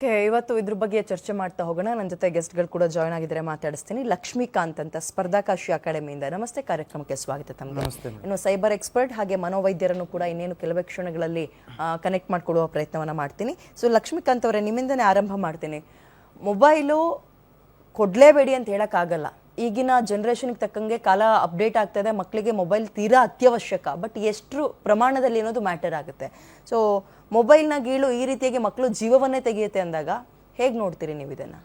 Okay ಇವತ್ತು ಇದ್ರ ಬಗ್ಗೆ ಚರ್ಚೆ ಮಾಡ್ತಾ ಹೋಗೋಣ. ನನ್ನ ಜೊತೆ ಗೆಸ್ಟ್ಗಳು ಕೂಡ ಜಾಯ್ನ್ ಆಗಿದ್ದಾರೆ ಮಾತಾಡಿಸ್ತೀನಿ. ಲಕ್ಷ್ಮೀಕಾಂತ್ ಅಂತ ಸ್ಪರ್ಧಾಕಾಶಿ ಅಕಾಡೆಮಿಯಿಂದ. ನಮಸ್ತೆ ಕಾರ್ಯಕ್ರಮಕ್ಕೆ ಸ್ವಾಗತ ತಮಗೆ. ಇನ್ನು ಸೈಬರ್ ಎಕ್ಸ್ಪರ್ಟ್ ಹಾಗೆ ಮನೋವೈದ್ಯರನ್ನು ಕೂಡ ಇನ್ನೇನು ಕೆಲವೇ ಕ್ಷಣಗಳಲ್ಲಿ ಕನೆಕ್ಟ್ ಮಾಡಿಕೊಡುವ ಪ್ರಯತ್ನವನ್ನ ಮಾಡ್ತೀನಿ. ಸೊ ಲಕ್ಷ್ಮೀಕಾಂತ್ ಅವರೇ ನಿಮ್ಮಿಂದನೇ ಆರಂಭ ಮಾಡ್ತೀನಿ. ಮೊಬೈಲು ಕೊಡಲೇಬೇಡಿ ಅಂತ ಹೇಳೋಕ್ಕಾಗಲ್ಲ. ಈಗಿನ ಜನ್ರೇಷನ್ಗೆ ತಕ್ಕಂಗೆ ಕಾಲ ಅಪ್ಡೇಟ್ ಆಗ್ತಾ ಇದೆ. ಮಕ್ಕಳಿಗೆ ಮೊಬೈಲ್ ತೀರಾ ಅತ್ಯವಶ್ಯಕ. ಬಟ್ ಎಷ್ಟು ಪ್ರಮಾಣದಲ್ಲಿ ಅನ್ನೋದು ಮ್ಯಾಟರ್ ಆಗುತ್ತೆ. ಸೊ ಮೊಬೈಲ್ನ ಗೀಳು ಈ ರೀತಿಯಾಗಿ ಮಕ್ಕಳು ಜೀವವನ್ನೇ ತೆಗೆಯುತ್ತೆ ಅಂದಾಗ ಹೇಗೆ ನೋಡ್ತೀರಿ ನೀವು ಇದನ್ನ?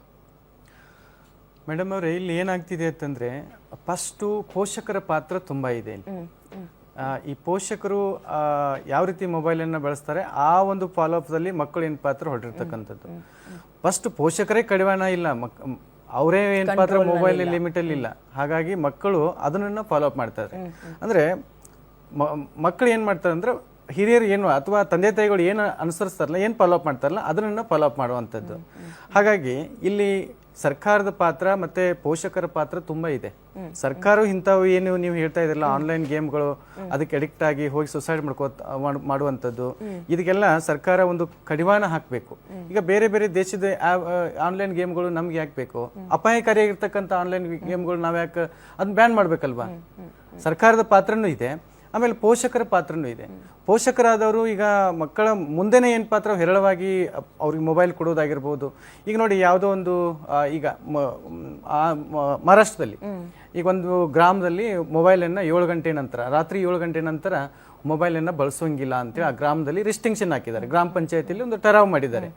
ಮೇಡಮ್ ಅವರೇ ಇಲ್ಲಿ ಏನಾಗ್ತಿದೆ ಅಂತಂದ್ರೆ ಫಸ್ಟು ಪೋಷಕರ ಪಾತ್ರ ತುಂಬಾ ಇದೆ ಈ ಪೋಷಕರು ಯಾವ ರೀತಿ ಮೊಬೈಲನ್ನು ಬಳಸ್ತಾರೆ ಆ ಒಂದು ಫಾಲೋಅಪ್ದಲ್ಲಿ ಮಕ್ಕಳು ಏನು ಪಾತ್ರ ಹೊರಟಿರ್ತಕ್ಕಂಥದ್ದು. ಫಸ್ಟ್ ಪೋಷಕರೇ ಕಡಿವಾಣ ಇಲ್ಲ ಮಕ್ ಅವರೇ ಏನು ಪಾತ್ರ ಮೊಬೈಲ್ ಲಿಮಿಟ್ ಅಲ್ಲಿ ಇಲ್ಲ. ಹಾಗಾಗಿ ಮಕ್ಕಳು ಅದನ್ನ ಫಾಲೋ ಅಪ್ ಮಾಡ್ತಾರೆ ಅಂದ್ರೆ ಮಕ್ಕಳು ಏನ್ ಮಾಡ್ತಾರೆ ಅಂದ್ರೆ ಹಿರಿಯರು ಏನು ಅಥವಾ ತಂದೆ ತಾಯಿಗಳು ಏನು ಅನುಸರಿಸ್ತಾರಲ್ಲ, ಏನು ಫಾಲೋ ಅಪ್ ಮಾಡ್ತಾರಲ್ಲ, ಅದನ್ನು ಫಾಲೋ ಅಪ್ ಮಾಡುವಂಥದ್ದು. ಹಾಗಾಗಿ ಇಲ್ಲಿ ಸರ್ಕಾರದ ಪಾತ್ರ ಮತ್ತೆ ಪೋಷಕರ ಪಾತ್ರ ತುಂಬಾ ಇದೆ. ಸರ್ಕಾರ ಇಂಥವು ಏನು ನೀವು ಹೇಳ್ತಾ ಇದ್ರಲ್ಲ ಆನ್ಲೈನ್ ಗೇಮ್ಗಳು ಅದಕ್ಕೆ ಅಡಿಕ್ಟ್ ಆಗಿ ಹೋಗಿ ಸುಸೈಡ್ ಮಾಡ್ಕೋ ಮಾಡುವಂಥದ್ದು. ಇದಕ್ಕೆಲ್ಲ ಸರ್ಕಾರ ಒಂದು ಕಡಿವಾಣ ಹಾಕಬೇಕು. ಈಗ ಬೇರೆ ಬೇರೆ ದೇಶದ ಆನ್ಲೈನ್ ಗೇಮ್ಗಳು ನಮ್ಗೆ ಯಾಕೆ ಬೇಕು? ಅಪಾಯಕಾರಿಯಾಗಿರ್ತಕ್ಕಂಥ ಆನ್ಲೈನ್ ಗೇಮ್ಗಳು ನಾವು ಯಾಕೆ ಅದನ್ನ ಬ್ಯಾನ್ ಮಾಡ್ಬೇಕಲ್ವಾ? ಸರ್ಕಾರದ ಪಾತ್ರನೂ ಇದೆ. ಆಮೇಲೆ ಪೋಷಕರ ಪಾತ್ರನೂ ಇದೆ. ಪೋಷಕರಾದವರು ಈಗ ಮಕ್ಕಳ ಮುಂದೆನೇ ಏನು ಪಾತ್ರ ಹೇರಳವಾಗಿ ಅವ್ರಿಗೆ ಮೊಬೈಲ್ ಕೊಡೋದಾಗಿರ್ಬೋದು. ಈಗ ನೋಡಿ ಯಾವುದೋ ಒಂದು ಈಗ ಮಹಾರಾಷ್ಟ್ರದಲ್ಲಿ ಈಗ ಒಂದು ಗ್ರಾಮದಲ್ಲಿ ಮೊಬೈಲನ್ನು ಏಳು ಗಂಟೆ ನಂತರ ರಾತ್ರಿ ಏಳು ಗಂಟೆ ನಂತರ ಮೊಬೈಲನ್ನು ಬಳಸೋಂಗಿಲ್ಲ ಅಂತೇಳಿ ಆ ಗ್ರಾಮದಲ್ಲಿ ರಿಸ್ಟ್ರಿಕ್ಷನ್ ಹಾಕಿದ್ದಾರೆ. ಗ್ರಾಮ ಪಂಚಾಯತಿಯಲ್ಲಿ ಒಂದು ಟರಾವ್ ಮಾಡಿದ್ದಾರೆ.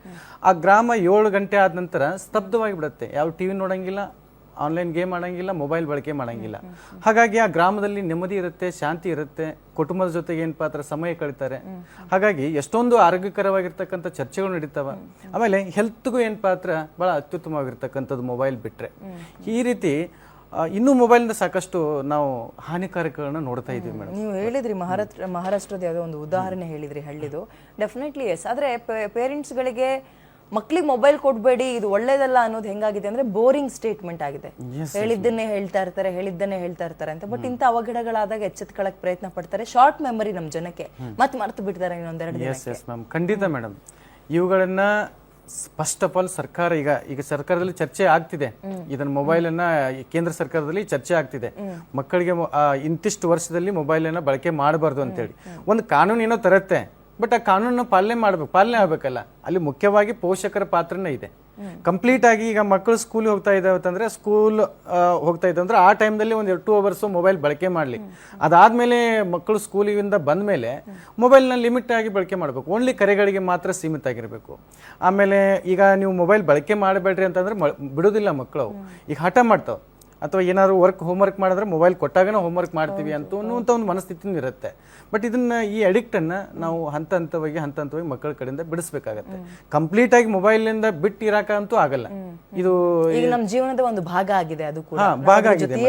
ಆ ಗ್ರಾಮ ಏಳು ಗಂಟೆ ಆದ ನಂತರ ಸ್ತಬ್ಧವಾಗಿ ಬಿಡುತ್ತೆ. ಯಾವ ಟಿವಿ ನೋಡಂಗಿಲ್ಲ ಆನ್ಲೈನ್ ಗೇಮ್ ಆಡಂಗಿಲ್ಲ ಮೊಬೈಲ್ ಬಳಕೆ ಮಾಡಂಗಿಲ್ಲ. ಹಾಗಾಗಿ ಆ ಗ್ರಾಮದಲ್ಲಿ ನೆಮ್ಮದಿ ಇರುತ್ತೆ, ಶಾಂತಿ ಇರುತ್ತೆ, ಕುಟುಂಬದ ಜೊತೆಗೆ ಏನ್ ಪಾತ್ರ ಸಮಯ ಕಳೀತಾರೆ. ಹಾಗಾಗಿ ಎಷ್ಟೊಂದು ಆರೋಗ್ಯಕರವಾಗಿರ್ತಕ್ಕಂಥ ಚರ್ಚೆಗಳು ನಡೀತಾವ. ಆಮೇಲೆ ಹೆಲ್ತ್ಗೂ ಏನು ಪಾತ್ರ ಬಹಳ ಅತ್ಯುತ್ತಮವಾಗಿರ್ತಕ್ಕಂಥದ್ದು ಮೊಬೈಲ್ ಬಿಟ್ಟರೆ ಈ ರೀತಿ ಇನ್ನೂ ಮೊಬೈಲ್ನ ಸಾಕಷ್ಟು ನಾವು ಹಾನಿಕಾರಕಗಳನ್ನ ನೋಡ್ತಾ ಇದೀವಿ ಮೇಡಮ್ ನೀವು ಹೇಳಿದ್ರಿ ಮಹಾರಾಷ್ಟ್ರ, ಮಹಾರಾಷ್ಟ್ರದ ಯಾವುದೋ ಒಂದು ಉದಾಹರಣೆ ಹೇಳಿದ್ರಿ ಹಳ್ಳಿದು. ಡೆಫಿನೆಟ್ಲಿ ಎಸ್ ಆದರೆ ಪೇರೆಂಟ್ಸ್ಗಳಿಗೆ ಮಕ್ಳಿಗೆ ಮೊಬೈಲ್ ಕೊಡಬೇಡಿ ಇದು ಒಳ್ಳೇದಲ್ಲ ಅನ್ನೋದು ಹೆಂಗಾಗಿದೆ ಅಂದ್ರೆ ಬೋರಿಂಗ್ ಸ್ಟೇಟ್ಮೆಂಟ್ ಆಗಿದೆ. ಹೇಳಿದ್ದನ್ನೇ ಹೇಳ್ತಾ ಇರ್ತಾರೆ ಹೇಳಿದ್ದನ್ನೇ ಹೇಳ್ತಾ ಇರ್ತಾರೆ ಅಂತ. ಬಟ್ ಇಂಥ ಅವಘಡಗಳಾದಾಗ ಎಚ್ಚೆತ್ಕೊಳ್ಳಕ್ ಪ್ರಯತ್ನ ಪಡ್ತಾರೆ. ಶಾರ್ಟ್ ಮೆಮರಿ ನಮ್ಮ ಜನಕ್ಕೆ. ಮತ್ತೆ ಮರ್ತು ಬಿಡ್ತಾರೆ ಇನ್ನೊಂದೆರಡು ಎಸ್ ಎಸ್ ಮ್ಯಾಮ್ ಖಂಡಿತ ಮೇಡಮ್ ಇವುಗಳನ್ನ ಫಸ್ಟ್ ಆಫ್ ಆಲ್ ಸರ್ಕಾರ ಈಗ ಈಗ ಸರ್ಕಾರದಲ್ಲಿ ಚರ್ಚೆ ಆಗ್ತಿದೆ. ಇದನ್ನ ಮೊಬೈಲ್ ಅನ್ನ ಕೇಂದ್ರ ಸರ್ಕಾರದಲ್ಲಿ ಚರ್ಚೆ ಆಗ್ತಿದೆ. ಮಕ್ಕಳಿಗೆ ಇಂತಿಷ್ಟು ವರ್ಷದಲ್ಲಿ ಮೊಬೈಲ್ ಅನ್ನ ಬಳಕೆ ಮಾಡಬಾರ್ದು ಅಂತೇಳಿ. ಒಂದು ಕಾನೂನು ಏನೋ ತರತ್ತೆ. ಬಟ್ ಆ ಕಾನೂನನ್ನು ಪಾಲನೆ ಮಾಡ್ಬೇಕು, ಪಾಲನೆ ಆಗಬೇಕಲ್ಲ. ಅಲ್ಲಿ ಮುಖ್ಯವಾಗಿ ಪೋಷಕರ ಪಾತ್ರನೇ ಇದೆ. ಕಂಪ್ಲೀಟ್ ಆಗಿ ಈಗ ಮಕ್ಕಳು ಸ್ಕೂಲ್ ಹೋಗ್ತಾ ಇದಾವೆ ಅಂತಂದ್ರೆ ಸ್ಕೂಲ್ ಹೋಗ್ತಾ ಇದ್ದಂದ್ರೆ ಅಂದ್ರೆ ಆ ಟೈಮ್ದಲ್ಲಿ ಒಂದು ಟೂ ಅವರ್ಸ್ ಮೊಬೈಲ್ ಬಳಕೆ ಮಾಡಲಿ. ಅದಾದ್ಮೇಲೆ ಮಕ್ಕಳು ಸ್ಕೂಲಿಂದ ಬಂದ ಮೇಲೆ ಮೊಬೈಲ್ನ ಲಿಮಿಟ್ ಆಗಿ ಬಳಕೆ ಮಾಡಬೇಕು. ಓನ್ಲಿ ಕರೆಗಳಿಗೆ ಮಾತ್ರ ಸೀಮಿತ ಆಗಿರಬೇಕು. ಆಮೇಲೆ ಈಗ ನೀವು ಮೊಬೈಲ್ ಬಳಕೆ ಮಾಡಬೇಡ್ರಿ ಅಂತಂದ್ರೆ ಬಿಡೋದಿಲ್ಲ ಮಕ್ಕಳು. ಈಗ ಹಠ ಮಾಡ್ತಾವೆ. ಅಥವಾ ಏನಾದರೂ ವರ್ಕ್ ಹೋಮ್ವರ್ಕ್ ಮಾಡಿದ್ರೆ ಮೊಬೈಲ್ ಕೊಟ್ಟಾಗನೇ ಹೋಮ್ವರ್ಕ್ ಮಾಡ್ತೀವಿ ಅಂತ ಅನ್ನುವಂಥ ಒಂದು ಮನಸ್ಥಿತಿನೂ ಇರುತ್ತೆ. ಬಟ್ ಇದನ್ನ ಈ ಅಡಿಕ್ಟ್ ಅನ್ನ ನಾವು ಹಂತ ಹಂತವಾಗಿ ಹಂತ ಹಂತವಾಗಿ ಮಕ್ಕಳ ಕಡೆಯಿಂದ ಬಿಡಿಸ್ಬೇಕಾಗತ್ತೆ. ಕಂಪ್ಲೀಟ್ ಆಗಿ ಮೊಬೈಲ್ನಿಂದ ಬಿಟ್ಟು ಇರಾಕ ಅಂತೂ ಆಗಲ್ಲ. ಇದು ಈಗ ನಮ್ ಜೀವನದ ಒಂದು ಭಾಗ ಆಗಿದೆ ಅದು ಕೂಡ. ಹಾ ಭಾಗ ಆಗಿದೆ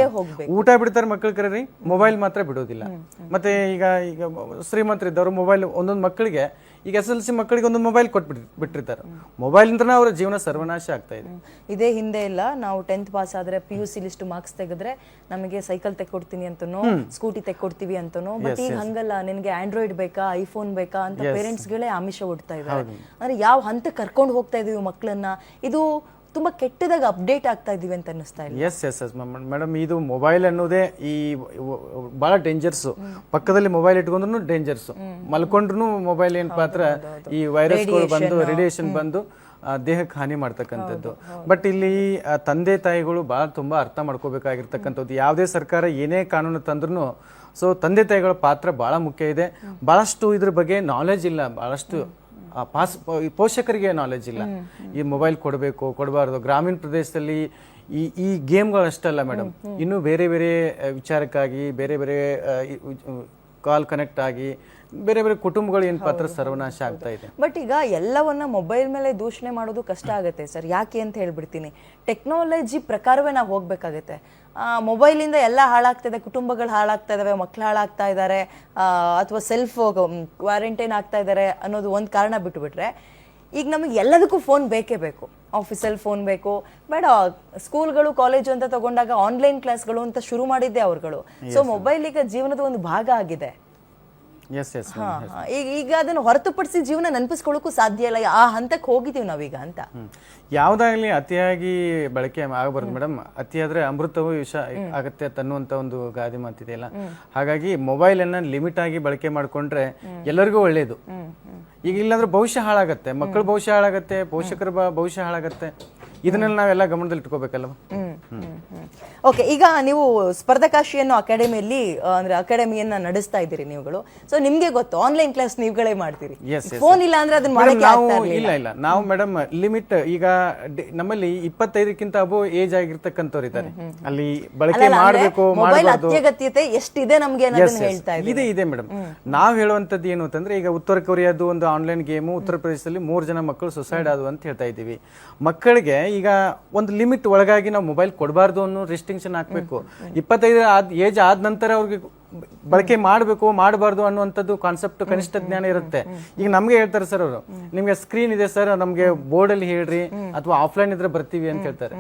ಊಟ ಬಿಡ್ತಾರೆ ಮಕ್ಕಳು ಕರೀರಿ ಮೊಬೈಲ್ ಮಾತ್ರ ಬಿಡೋದಿಲ್ಲ. ಮತ್ತೆ ಈಗ ಈಗ ಶ್ರೀಮಂತರಿದ್ದವರು ಮೊಬೈಲ್ ಒಂದೊಂದು ಮಕ್ಕಳಿಗೆ ಈಗ ಎಸ್ ಎಲ್ ಸಿ ಮಕ್ಕಳಿಗೆ ಒಂದು ಮೊಬೈಲ್ ಕೊಟ್ಬಿಟ್ಟು ಬಿಟ್ಟಿರ್ತಾರೆ. ಮೊಬೈಲ್ ಅಂದ್ರೆ ಅವರ ಜೀವನ ಸರ್ವನಾಶ ಆಗ್ತಾ ಇದೆ. ಇದೇ ಹಿಂದೆ ಇಲ್ಲ ನಾವು ಟೆಂತ್ ಪಾಸ್ ಆದ್ರೆ P U C list marks ತೆಗೆದ್ರೆ ನಮಗೆ ಸೈಕಲ್ ತೆಕ್ಕೊಡ್ತೀನಿ ಅಂತನೋ ಸ್ಕೂಟಿ ತೆಕ್ಕೊಡ್ತೀವಿ ಅಂತನೋ ಬಟ್ ಈಗ ಹಂಗಲ್ಲ ನಿನ್ಗೆ ಆಂಡ್ರಾಯ್ಡ್ ಬೇಕಾ ಐಫೋನ್ ಬೇಕಾ ಅಂತ ಪೇರೆಂಟ್ಸ್ಗಳೇ ಆಮಿಷ ಒಡ್ತಾ ಇದ್ದಾರೆ. ಅಂದ್ರೆ ಯಾವ ಹಂತ ಕರ್ಕೊಂಡು ಹೋಗ್ತಾ ಇದೀವಿ ಮಕ್ಕಳನ್ನ ಇದು ತುಂಬಾ ಕೆಟ್ಟದಾಗ ಅಪ್ಡೇಟ್ ಆಗ್ತಾ ಇದೀವಿ ಅಂತ ಅನ್ನಿಸ್ತಾ ಇಲ್ಲ. ಎಸ್ ಎಸ್ ಎಸ್ ಮೇಡಮ್ ಇದು ಮೊಬೈಲ್ ಅನ್ನೋದೇ ಈ ಬಹಳ ಡೇಂಜರ್ಸ್ ಪಕ್ಕದಲ್ಲಿ ಮೊಬೈಲ್ ಇಟ್ಕೊಂಡ್ರು ಡೇಂಜರ್ಸ್ ಮಲ್ಕೊಂಡ್ರು ಮೊಬೈಲ್ ಏನ್ ಪಾತ್ರ ಈ ವೈರಸ್ಗಳು ಬಂದು ರೇಡಿಯೇಷನ್ ಬಂದು ದೇಹಕ್ಕೆ ಹಾನಿ ಮಾಡ್ತಕ್ಕಂಥದ್ದು. ಬಟ್ ಇಲ್ಲಿ ತಂದೆ ತಾಯಿಗಳು ಬಹಳ ತುಂಬ ಅರ್ಥ ಮಾಡ್ಕೋಬೇಕಾಗಿರ್ತಕ್ಕಂಥದ್ದು. ಯಾವುದೇ ಸರ್ಕಾರ ಏನೇ ಕಾನೂನು ತಂದ್ರೂ ಸೊ ತಂದೆ ತಾಯಿಗಳ ಪಾತ್ರ ಬಹಳ ಮುಖ್ಯ ಇದೆ. ಬಹಳಷ್ಟು ಇದ್ರ ಬಗ್ಗೆ ನಾಲೆಜ್ ಇಲ್ಲ ಬಹಳಷ್ಟು ಆ ಪಾಸ್ ಪೋಷಕರಿಗೆ ನಾಲೆಜ್ ಇಲ್ಲ. ಈ ಮೊಬೈಲ್ ಕೊಡಬೇಕು ಕೊಡಬಾರ್ದು. ಗ್ರಾಮೀಣ ಪ್ರದೇಶದಲ್ಲಿ ಈ ಈ ಗೇಮ್ಗಳಷ್ಟಲ್ಲ ಮೇಡಮ್ ಇನ್ನು ಬೇರೆ ಬೇರೆ ವಿಚಾರಕ್ಕಾಗಿ ಬೇರೆ ಬೇರೆ ಕಾಲ್ ಕನೆಕ್ಟ್ ಆಗಿ ಬೇರೆ ಬೇರೆ ಕುಟುಂಬಗಳು ಏನು ಪಾತ್ರ ಸರ್ವನಾಶ ಆಗ್ತಾ ಇದೆ? ಬಟ್ ಈಗ ಎಲ್ಲವನ್ನ ಮೊಬೈಲ್ ಮೇಲೆ ದೂಷಣೆ ಮಾಡೋದು ಕಷ್ಟ ಆಗುತ್ತೆ ಸರ್. ಯಾಕೆ ಅಂತ ಹೇಳ್ಬಿಡ್ತೀನಿ. ಟೆಕ್ನಾಲಜಿ ಪ್ರಕಾರವೇ ನಾವು ಹೋಗ್ಬೇಕಾಗತ್ತೆ. ಮೊಬೈಲಿಂದ ಎಲ್ಲ ಹಾಳಾಗ್ತಿದೆ ಕುಟುಂಬಗಳು ಹಾಳಾಗ್ತಾ ಇದ್ದಾವೆ ಮಕ್ಳು ಹಾಳಾಗ್ತಾ ಇದ್ದಾರೆ ಅಥವಾ ಸೆಲ್ಫ್ ಕ್ವಾರಂಟೈನ್ ಆಗ್ತಾ ಇದ್ದಾರೆ ಅನ್ನೋದು ಒಂದು ಕಾರಣ ಬಿಟ್ಬಿಟ್ರೆ ಈಗ ನಮಗೆ ಎಲ್ಲದಕ್ಕೂ ಫೋನ್ ಬೇಕೇ ಬೇಕು. ಆಫೀಸಲ್ಲಿ ಫೋನ್ ಬೇಕು. ಬೇಡ ಸ್ಕೂಲ್ಗಳು ಕಾಲೇಜು ಅಂತ ತಗೊಂಡಾಗ ಆನ್ಲೈನ್ ಕ್ಲಾಸ್ಗಳು ಅಂತ ಶುರು ಮಾಡಿದ್ದೆ ಅವ್ರುಗಳು. ಸೊ ಮೊಬೈಲ್ ಈಗ ಜೀವನದ ಒಂದು ಭಾಗ ಆಗಿದೆ. ಈಗ ಈಗ ಅದನ್ನು ಹೊರತುಪಡಿಸಿ ಜೀವನ ನೆನಪಿಸ್ಕೊಳ್ಳೋಕ್ಕೂ ಸಾಧ್ಯ ಇಲ್ಲ. ಆ ಹಂತಕ್ಕೆ ಹೋಗಿದೀವಿ ನಾವೀಗ ಅಂತ. ಯಾವ್ದಾಗ್ಲಿ ಅತಿಯಾಗಿ ಬಳಕೆ ಆಗಬಾರ್ದು ಮೇಡಮ್ ಅತಿಯಾದ್ರೆ ಅಮೃತವೂ ವಿಷ ಆಗತ್ತೆ ತನ್ನುವಂತ ಒಂದು ಗಾದೆ ಮಾತಿದೆಯಲ್ಲ ಹಾಗಾಗಿ ಮೊಬೈಲ್ ಅನ್ನ ಲಿಮಿಟ್ ಆಗಿ ಬಳಕೆ ಮಾಡ್ಕೊಂಡ್ರೆ ಎಲ್ಲರಿಗೂ ಒಳ್ಳೇದು. ಈಗ ಇಲ್ಲಾಂದ್ರೆ ಭವಿಷ್ಯ ಹಾಳಾಗತ್ತೆ. ಮಕ್ಕಳ ಭವಿಷ್ಯ ಹಾಳಾಗತ್ತೆ ಪೋಷಕರ ಭವಿಷ್ಯ ಹಾಳಾಗತ್ತೆ. ಇದನ್ನೆಲ್ಲ ನಾವೆಲ್ಲ ಗಮನದಲ್ಲಿ ಇಟ್ಕೋಬೇಕಲ್ವ? ಓಕೆ ಈಗ ನೀವು ಸ್ಪರ್ಧಾಕಾಶಿಯನ್ನು ಅಕಾಡೆಮಿಯಲ್ಲಿ ಅಂದ್ರೆ ಅಕಾಡೆಮಿಯನ್ನ ನಡೆಸ್ತಾ ಇದ್ದೀರಿ ನೀವುಗಳು. ಸೊ ನಿಮ್ಗೆ ಗೊತ್ತು ಆನ್ಲೈನ್ ಕ್ಲಾಸ್ ನೀವುಗಳೇ ಮಾಡ್ತೀರಿ. ಫೋನ್ ಇಲ್ಲ ಅಂದ್ರೆ ಅದನ್ನ ಮಾಡಕ್ಕೆ. ಇಲ್ಲ ಇಲ್ಲ. ನಾವು ಮೇಡಮ್ ಲಿಮಿಟ್ ಈಗ ನಮ್ಮಲ್ಲಿ ಇಪ್ಪತ್ತೈದಕ್ಕಿಂತ ಅಬೋ ಏಜ್ ಆಗಿರ್ತಕ್ಕಂಥವ್ರು ಇದ್ದಾರೆ. ಅಲ್ಲಿ ಬಳಕೆ ಮಾಡಬೇಕು ಮೊಬೈಲ್ ಅತ್ಯಗತ್ಯತೆ ಎಷ್ಟಿದೆ ನಮ್ಗೆ ಅನ್ನೋದನ್ನ ಹೇಳ್ತಾ ಇದ್ದೀವಿ ಇದೆ ಇದೆ ಮೇಡಮ್ ನಾವು ಹೇಳುವಂತದ್ದು ಏನು ಅಂತಂದ್ರೆ ಈಗ ಉತ್ತರ ಕೊರಿಯಾದು ಒಂದು ಆನ್ಲೈನ್ ಗೇಮು ಉತ್ತರ ಪ್ರದೇಶದಲ್ಲಿ ಮೂರು ಜನ ಮಕ್ಕಳು ಸುಸೈಡ್ ಆದವು ಅಂತ ಹೇಳ್ತಾ ಇದ್ದೀವಿ. ಮಕ್ಕಳಿಗೆ ಈಗ ಒಂದು ಲಿಮಿಟ್ ಒಳಗಾಗಿ ನಾವು ಮೊಬೈಲ್ ಕೊಡಬಾರ್ದು ಅನ್ನೋ ರಿಸ್ಟ್ರಿಕ್ಷನ್ ಹಾಕಬೇಕು. ಇಪ್ಪತ್ತೈದು ಆದ ಏಜ್ ಆದ ನಂತರ ಅವ್ರಿಗೆ ಬಳಕೆ ಮಾಡಬೇಕು ಮಾಡಬಾರ್ದು ಅನ್ನುವಂಥದ್ದು ಕಾನ್ಸೆಪ್ಟ್ ಕನಿಷ್ಠ ಜ್ಞಾನ ಇರುತ್ತೆ. ಈಗ ನಮಗೆ ಹೇಳ್ತಾರೆ ಸರ್ ಅವರು ನಿಮಗೆ ಸ್ಕ್ರೀನ್ ಇದೆ ಸರ್ ನಮಗೆ ಬೋರ್ಡ್ ಅಲ್ಲಿ ಹೇಳ್ರಿ ಅಥವಾ ಆಫ್ಲೈನ್ ಇದ್ರೆ ಬರ್ತೀವಿ ಅಂತ ಹೇಳ್ತಾರೆ.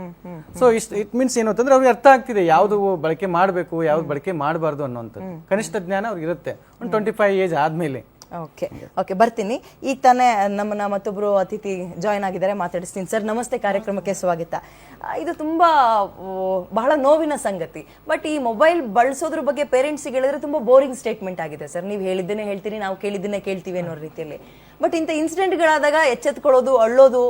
ಸೊ ಇಷ್ಟು ಇಟ್ ಮೀನ್ಸ್ ಏನು ಅಂತಂದ್ರೆ ಅವ್ರಿಗೆ ಅರ್ಥ ಆಗ್ತಿದೆ ಯಾವ್ದು ಬಳಕೆ ಮಾಡಬೇಕು ಯಾವ್ದು ಬಳಕೆ ಮಾಡಬಾರ್ದು ಅನ್ನೋಂಥದ್ದು ಕನಿಷ್ಠ ಜ್ಞಾನ ಅವ್ರಿಗೆ ಇರುತ್ತೆ. ಒಂದು ಟ್ವೆಂಟಿ ಫೈವ್ ಏಜ್ ಆದ್ಮೇಲೆ. ಓಕೆ ಓಕೆ ಬರ್ತೀನಿ. ಈಗ ತಾನೇ ನಮ್ಮನ್ನ ಮತ್ತೊಬ್ರು ಅತಿಥಿ ಜಾಯ್ನ್ ಆಗಿದ್ದಾರೆ, ಮಾತಾಡಿಸ್ತೀನಿ. ಸರ್ ನಮಸ್ತೆ, ಕಾರ್ಯಕ್ರಮಕ್ಕೆ ಸ್ವಾಗತ. ಇದು ತುಂಬಾ ಬಹಳ ನೋವಿನ ಸಂಗತಿ. ಬಟ್ ಈ ಮೊಬೈಲ್ ಬಳಸೋದ್ರ ಬಗ್ಗೆ ಪೇರೆಂಟ್ಸಿಗೆ ಹೇಳಿದ್ರೆ ತುಂಬಾ ಬೋರಿಂಗ್ ಸ್ಟೇಟ್ಮೆಂಟ್ ಆಗಿದೆ ಸರ್ ನೀವು ಹೇಳಿದ್ದನ್ನೇ ಹೇಳ್ತೀನಿ ನಾವು ಕೇಳಿದ್ದನ್ನೇ ಕೇಳ್ತೀವಿ ಅನ್ನೋ ರೀತಿಯಲ್ಲಿ. ಬಟ್ ಇಂಥ ಇನ್ಸಿಡೆಂಟ್ಗಳಾದಾಗ ಎಚ್ಚೆತ್ಕೊಳ್ಳೋದು, ಅಳ್ಳೋದು,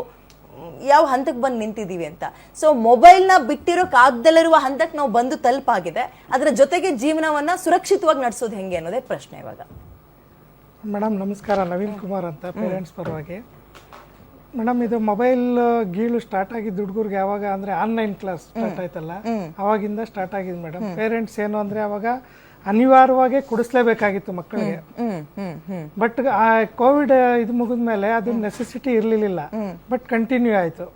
ಯಾವ ಹಂತಕ್ಕೆ ಬಂದು ನಿಂತಿದ್ದೀವಿ ಅಂತ. ಸೊ ಮೊಬೈಲ್ನ ಬಿಟ್ಟಿರೋಕ್ಕಾಗ್ದಲ್ಲಿರುವ ಹಂತಕ್ಕೆ ನಾವು ಬಂದು ತಲುಪಾಗಿದೆ. ಅದರ ಜೊತೆಗೆ ಜೀವನವನ್ನ ಸುರಕ್ಷಿತವಾಗಿ ನಡೆಸೋದು ಹೆಂಗೆ ಅನ್ನೋದೇ ಪ್ರಶ್ನೆ ಇವಾಗ. ಮೇಡಮ್ ನಮಸ್ಕಾರ. ನವೀನ್ ಕುಮಾರ್ ಅಂತ ಪೇರೆಂಟ್ಸ್ ಪರವಾಗಿ. ಮೇಡಮ್ ಇದು ಮೊಬೈಲ್ ಗೀಳು ಸ್ಟಾರ್ಟ್ ಆಗಿದ್ದು ಹುಡುಗರಿಗೆ ಯಾವಾಗ ಅಂದರೆ ಆನ್ಲೈನ್ ಕ್ಲಾಸ್ ಸ್ಟಾರ್ಟ್ ಆಯ್ತಲ್ಲ? ಅವಾಗಿಂದ ಸ್ಟಾರ್ಟ್ ಆಗಿದೆ ಮೇಡಮ್. ಪೇರೆಂಟ್ಸ್ ಏನು ಅಂದರೆ ಅವಾಗ ಅನಿವಾರ್ಯವಾಗಿ ಕುಡಿಸ್ಲೇಬೇಕಾಗಿತ್ತು ಮಕ್ಕಳಿಗೆ. ಬಟ್ ಆ ಕೋವಿಡ್ ಇದು ಮುಗಿದ ಮೇಲೆ ಅದು ನೆಸೆಸಿಟಿ ಇರಲಿಲ್ಲ ಬಟ್ ಕಂಟಿನ್ಯೂ ಆಯಿತು.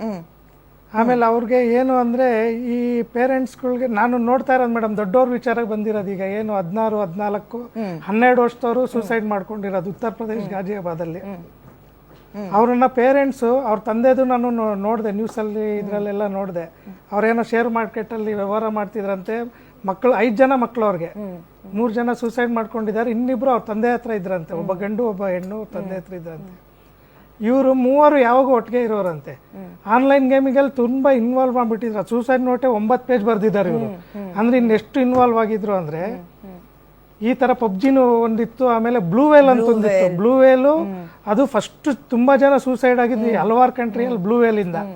ಆಮೇಲೆ ಅವ್ರಿಗೆ ಏನು ಅಂದರೆ ಈ ಪೇರೆಂಟ್ಸ್ಗಳಿಗೆ ನಾನು ನೋಡ್ತಾ ಇರೋದು ಮೇಡಮ್ ದೊಡ್ಡವ್ರ ವಿಚಾರಕ್ಕೆ ಬಂದಿರೋದು ಈಗ ಏನು ಹದಿನಾರು ಹದಿನಾಲ್ಕು ಹನ್ನೆರಡು ವರ್ಷದವರು ಸೂಸೈಡ್ ಮಾಡ್ಕೊಂಡಿರೋದು ಉತ್ತರ ಪ್ರದೇಶ ಗಾಜಿಯಾಬಾದಲ್ಲಿ ಅವ್ರನ್ನ ಪೇರೆಂಟ್ಸು ಅವ್ರ ತಂದೆದು ನಾನು ನೋಡಿದೆ ನ್ಯೂಸಲ್ಲಿ ಇದರಲ್ಲೆಲ್ಲ ನೋಡಿದೆ. ಅವ್ರೇನೋ ಶೇರ್ ಮಾರ್ಕೆಟಲ್ಲಿ ವ್ಯವಹಾರ ಮಾಡ್ತಿದ್ರಂತೆ ಮಕ್ಕಳು ಐದು ಜನ ಮಕ್ಕಳು ಅವ್ರಿಗೆ. ಮೂರು ಜನ ಸೂಸೈಡ್ ಮಾಡ್ಕೊಂಡಿದ್ದಾರೆ ಇನ್ನಿಬ್ರು ಅವ್ರ ತಂದೆ ಹತ್ರ ಇದ್ರಂತೆ. ಒಬ್ಬ ಗಂಡು ಒಬ್ಬ ಹೆಣ್ಣು ತಂದೆ ಹತ್ರ ಇದ್ರಂತೆ. ಇವರು ಮೂವರು ಯಾವಾಗ ಒಟ್ಟಿಗೆ ಇರೋರಂತೆ. ಆನ್ಲೈನ್ ಗೇಮಿಗೆಲ್ಲ ತುಂಬಾ ಇನ್ವಾಲ್ವ್ ಆಗ್ಬಿಟ್ಟಿದ್ರು. ಸೂಸೈಡ್ ನೋಟೆ ಒಂಬತ್ತು ಪೇಜ್ ಬರ್ದಿದ್ದಾರೆ ಇವರು. ಅಂದ್ರೆ ಇನ್ನೆಷ್ಟು ಇನ್ವಾಲ್ವ್ ಆಗಿದ್ರು ಅಂದ್ರೆ ಈ ತರ ಪಬ್ಜಿನೂ ಒಂದಿತ್ತು ಆಮೇಲೆ ಬ್ಲೂ ವೇಲ್ ಅಂತ ಒಂದಿತ್ತು. ಬ್ಲೂ ವೇಲು ಅದು ಫಸ್ಟ್ ತುಂಬಾ ಜನ ಸೂಸೈಡ್ ಆಗಿದ್ವಿ ಹಲವಾರು ಕಂಟ್ರಿಯಲ್ಲಿ ಬ್ಲೂ ವೇಲ್ ಇಂದ.